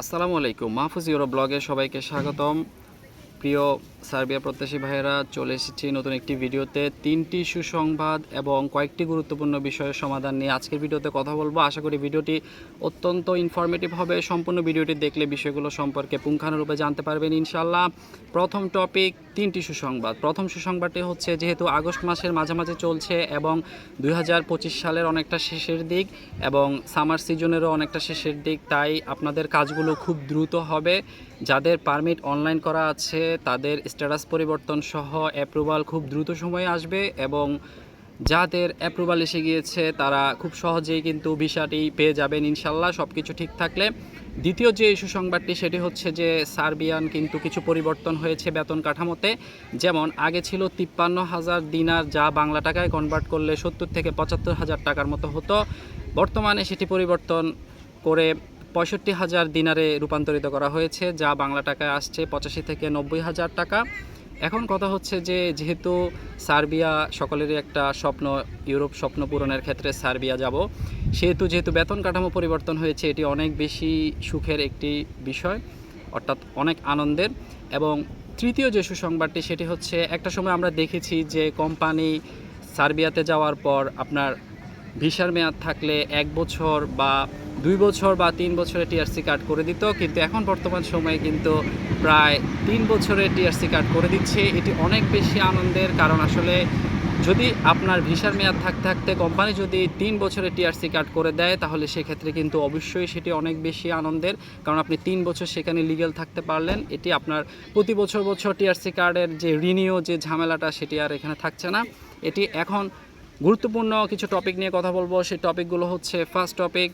আসসালামু আলাইকুম মাহফুজ ইউরো ব্লগে সবাইকে স্বাগতম। প্রিয় সার্বিয়া প্রত্যাশী ভাইয়েরা চলে এসেছি নতুন একটি ভিডিওতে। তিনটি সুসংবাদ এবং কয়েকটি গুরুত্বপূর্ণ বিষয়ের সমাধান নিয়ে আজকের ভিডিওতে কথা বলব। আশা করি ভিডিওটি অত্যন্ত ইনফরমেটিভ হবে। সম্পূর্ণ ভিডিওটি দেখলে বিষয়গুলো সম্পর্কে পুঙ্খানুরূপে জানতে পারবেন ইনশাল্লাহ প্রথম টপিক তিনটি সুসংবাদ। প্রথম সুসংবাদটি হচ্ছে, যেহেতু আগস্ট মাসের মাঝামাঝি চলছে এবং দুই হাজার পঁচিশ সালের অনেকটা শেষের দিক এবং সামার সিজনেরও অনেকটা শেষের দিক, তাই আপনাদের কাজগুলো খুব দ্রুত হবে। যাদের পারমিট অনলাইন করা আছে, তাদের স্ট্যাটাস পরিবর্তন সহ অ্যাপ্রুভাল খুব দ্রুত সময়ে আসবে এবং যাদের অ্যাপ্রুভাল এসে গিয়েছে, তারা খুব সহজেই কিন্তু ভিসাটি পেয়ে যাবেন ইনশাল্লাহ সব কিছু ঠিক থাকলে। দ্বিতীয় যে সুসংবাদটি, সেটি হচ্ছে যে সার্বিয়ান কিন্তু কিছু পরিবর্তন হয়েছে বেতন কাঠামোতে। যেমন, আগে ছিল তিপ্পান্ন হাজার দিনার যা বাংলা টাকায় কনভার্ট করলে সত্তর থেকে পঁচাত্তর হাজার টাকার মতো হতো। বর্তমানে সেটি পরিবর্তন করে পঁয়ষট্টি হাজার দিনারে রূপান্তরিত করা হয়েছে, যা বাংলা টাকায় আসছে পঁচাশি থেকে নব্বই হাজার টাকা। এখন কথা হচ্ছে যে, যেহেতু সার্বিয়া সকলেরই একটা স্বপ্ন, ইউরোপ স্বপ্ন পূরণের ক্ষেত্রে সার্বিয়া যাব, সেহেতু যেহেতু বেতন কাঠামো পরিবর্তন হয়েছে, এটি অনেক বেশি সুখের একটি বিষয়, অর্থাৎ অনেক আনন্দের। এবং তৃতীয় যে সুসংবাদটি, সেটি হচ্ছে, একটা সময় আমরা দেখেছি যে কোম্পানি সার্বিয়াতে যাওয়ার পর আপনার ভিসার মেয়াদ থাকলে এক বছর বা দুই বছর বা তিন বছরের টিআরসি কার্ড করে দিত, কিন্তু এখন বর্তমান সময়ে কিন্তু প্রায় তিন বছরের টিআরসি কার্ড করে দিচ্ছে। এটি অনেক বেশি আনন্দের কারণ আসলে যদি আপনার ভিসার মেয়াদ থাকতে থাকতে কোম্পানি যদি তিন বছরের টিআরসি কার্ড করে দেয়, তাহলে সেক্ষেত্রে কিন্তু অবশ্যই সেটি অনেক বেশি আনন্দের। কারণ আপনি তিন বছর সেখানে লিগেল থাকতে পারলেন, এটি আপনার প্রতি বছর বছর টিআরসি কার্ডের যে রিনিউ যে ঝামেলাটা, সেটি আর এখানে থাকছে না। এটি এখন গুরুত্বপূর্ণ কিছু টপিক নিয়ে কথা বলব। সেই টপিকগুলো হচ্ছে first topic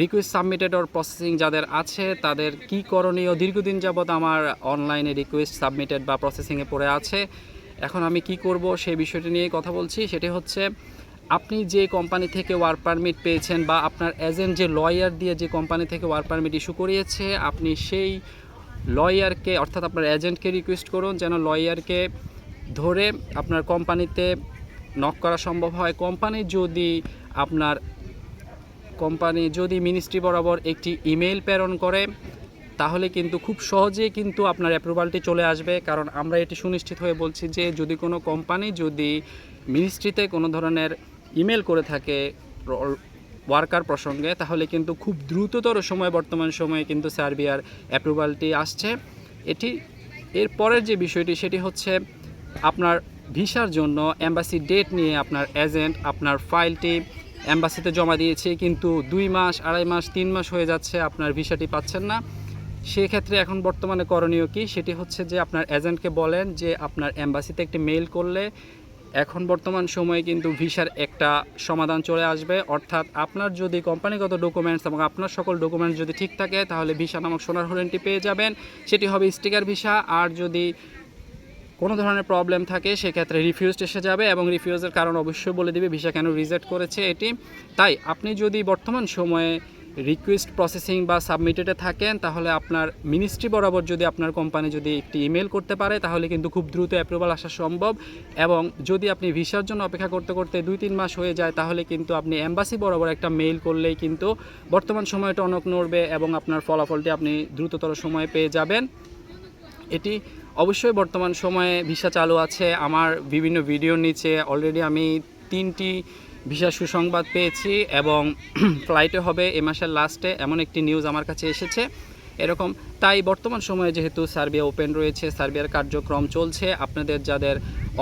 request submitted or processing যাদের আছে, তাদের কি করণীয়? দীর্ঘদিন যাবৎ আমার অনলাইনে রিকোয়েস্ট সাবমিটেড বা প্রসেসিংয়ে পড়ে আছে। এখন আমি কি করব সেই বিষয়টি নিয়ে কথা বলছি। সেটি হচ্ছে, আপনি যে কোম্পানি থেকে ওয়ার্ক পারমিট পেয়েছেন বা আপনার এজেন্ট যে লয়ার দিয়ে যে কোম্পানি থেকে ওয়ার্ক পারমিট ইস্যু করিয়েছে, আপনি সেই লয়ারকে অর্থাৎ আপনার এজেন্টকে রিকোয়েস্ট করুন যেন লয়ারকে ধরে আপনার কোম্পানিতে নক করা সম্ভব হয়। কোম্পানি যদি আপনার, কোম্পানি যদি মিনিস্ট্রি বরাবর একটি ইমেল প্রেরণ করে, তাহলে কিন্তু খুব সহজেই কিন্তু আপনার অ্যাপ্রুভালটি চলে আসবে। কারণ আমরা এটি সুনিশ্চিত হয়ে বলছি যে, যদি কোনো কোম্পানি যদি মিনিস্ট্রিতে কোনো ধরনের ইমেল করে থাকে ওয়ার্কার প্রসঙ্গে, তাহলে কিন্তু খুব দ্রুততর সময়, বর্তমান সময়ে কিন্তু সার্বিয়ার অ্যাপ্রুভালটি আসছে। এটি, এর পরের যে বিষয়টি, সেটি হচ্ছে আপনার ভিসার জন্য অ্যাম্বাসি ডেট নিয়ে আপনার এজেন্ট আপনার ফাইলটি অ্যাম্বাসিতে জমা দিয়েছে, কিন্তু দুই মাস, আড়াই মাস, তিন মাস হয়ে যাচ্ছে আপনার ভিসাটি পাচ্ছেন না। সেক্ষেত্রে এখন বর্তমানে করণীয় কি? সেটি হচ্ছে যে আপনার এজেন্টকে বলেন যে আপনার অ্যাম্বাসিতে একটি মেইল করলে এখন বর্তমান সময়ে কিন্তু ভিসার একটা সমাধান চলে আসবে। অর্থাৎ আপনার যদি কোম্পানিগত ডকুমেন্টস এবং আপনার সকল ডকুমেন্টস যদি ঠিক থাকে, তাহলে ভিসা নামক সোনার হরিণটি পেয়ে যাবেন। সেটি হবে স্টিকার ভিসা। আর যদি কোনো ধরনের প্রবলেম থাকে, সেক্ষেত্রে রিফিউজড এসে যাবে এবং রিফিউজের কারণ অবশ্যই বলে দিবে ভিসা কেন রিজেক্ট করেছে এটি। তাই আপনি যদি বর্তমান সময়ে রিকোয়েস্ট প্রসেসিং বা সাবমিটেডে থাকেন, তাহলে আপনার মিনিস্ট্রি বরাবর যদি আপনার কোম্পানি যদি একটি ইমেল করতে পারে, তাহলে কিন্তু খুব দ্রুত অ্যাপ্রুভাল আসা সম্ভব। এবং যদি আপনি ভিসার জন্য অপেক্ষা করতে করতে দুই তিন মাস হয়ে যায়, তাহলে কিন্তু আপনি এম্বাসি বরাবর একটা মেইল করলেই কিন্তু বর্তমান সময়টা অনেক নড়বে এবং আপনার ফলাফলটি আপনি দ্রুততর সময়ে পেয়ে যাবেন। এটি অবশ্যই বর্তমান সময়ে ভিসা চালু আছে। আমার বিভিন্ন ভিডিওর নিচে অলরেডি আমি তিনটি ভিসা সুসংবাদ পেয়েছি এবং ফ্লাইটে হবে এ মাসের লাস্টে এমন একটি নিউজ আমার কাছে এসেছে। এরকম, তাই বর্তমান সময়ে যেহেতু সার্বিয়া ওপেন রয়েছে, সার্বিয়ার কার্যক্রম চলছে, আপনাদের যাদের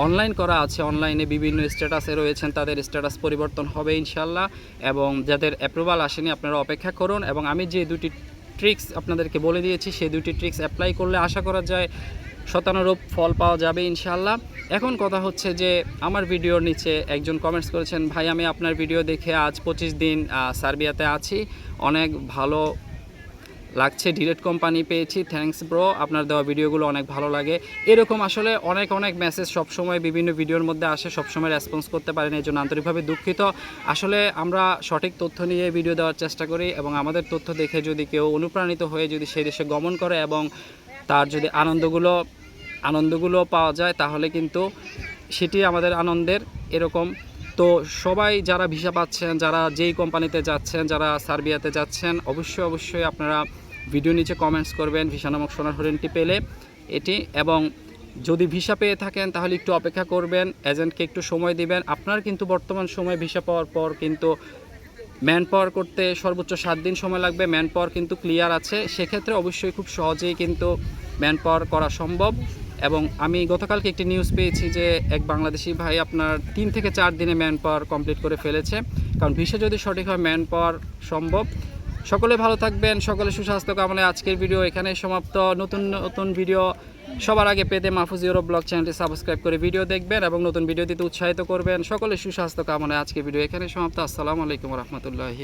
অনলাইন করা আছে অনলাইনে বিভিন্ন স্ট্যাটাসে রয়েছেন, তাদের স্ট্যাটাস পরিবর্তন হবে ইনশাল্লাহ এবং যাদের অ্যাপ্রুভাল আসেনি আপনারা অপেক্ষা করুন এবং আমি যে দুটি ট্রিক্স আপনাদেরকে বলে দিয়েছি, সেই দুটি ট্রিক্স অ্যাপ্লাই করলে আশা করা যায় শতানুরূপ ফল পাওয়া যাবে ইনশাল্লাহ এখন কথা হচ্ছে যে আমার ভিডিওর নিচে একজন কমেন্টস করেছেন, ভাই, আমি আপনার ভিডিও দেখে আজ পঁচিশ দিন সার্বিয়াতে আছি। অনেক ভালো লাগছে, ডিরেক্ট কোম্পানি পেয়েছি। থ্যাঙ্কস ব্রো আপনার দেওয়া ভিডিওগুলো অনেক ভালো লাগে। এরকম আসলে অনেক অনেক মেসেজ সবসময় বিভিন্ন ভিডিওর মধ্যে আসে, সবসময় রেসপন্স করতে পারেন, এই জন্য আন্তরিকভাবে দুঃখিত। আসলে আমরা সঠিক তথ্য নিয়ে ভিডিও দেওয়ার চেষ্টা করি এবং আমাদের তথ্য দেখে যদি কেউ অনুপ্রাণিত হয়ে যদি সেই দেশে গমন করে এবং তার যদি আনন্দগুলো আনন্দগুলো পাওয়া যায়, তাহলে কিন্তু সেটি আমাদের আনন্দের এরকম। তো সবাই যারা ভিসা পাচ্ছেন, যারা যেই কোম্পানিতে যাচ্ছেন, যারা সার্বিয়াতে যাচ্ছেন, অবশ্যই অবশ্যই আপনারা ভিডিও নিচে কমেন্টস করবেন, ভিসা নামক সোনার হরিণটি পেলে এটি। এবং যদি ভিসা পেয়ে থাকেন, তাহলে একটু অপেক্ষা করবেন এজেন্টকে একটু সময় দিবেন। আপনার কিন্তু বর্তমান সময়ে ভিসা পাওয়ার পর কিন্তু ম্যান পাওয়ার করতে সর্বোচ্চ সাত দিন সময় লাগবে ম্যান পাওয়ার কিন্তু ক্লিয়ার আছে। সেক্ষেত্রে অবশ্যই খুব সহজেই কিন্তু ম্যান পাওয়ার করা সম্ভব। এবং আমি গতকালকে একটি নিউজ পেয়েছি যে এক বাংলাদেশি ভাই আপনার তিন থেকে চার দিনে ম্যান পাওয়ার কমপ্লিট করে ফেলেছে। কারণ ভিসা যদি সঠিকভাবে ম্যান পাওয়ার সম্ভব। সকলে ভালো থাকবেন সকলে সুস্বাস্থ্য কামনায় আজকের ভিডিও এখানে সমাপ্ত। নতুন নতুন ভিডিও সবার আগে পেতে মাহফুজ ইউরো ব্লগ চ্যানেলটি সাবস্ক্রাইব করে ভিডিও দেখবেন এবং নতুন ভিডিও দিতে উৎসাহিত করবেন। সকলে সুস্বাস্থ্য কামনায় আজকের ভিডিও এখানে সমাপ্ত। আসসালামু আলাইকুম রহমতুল্লাহি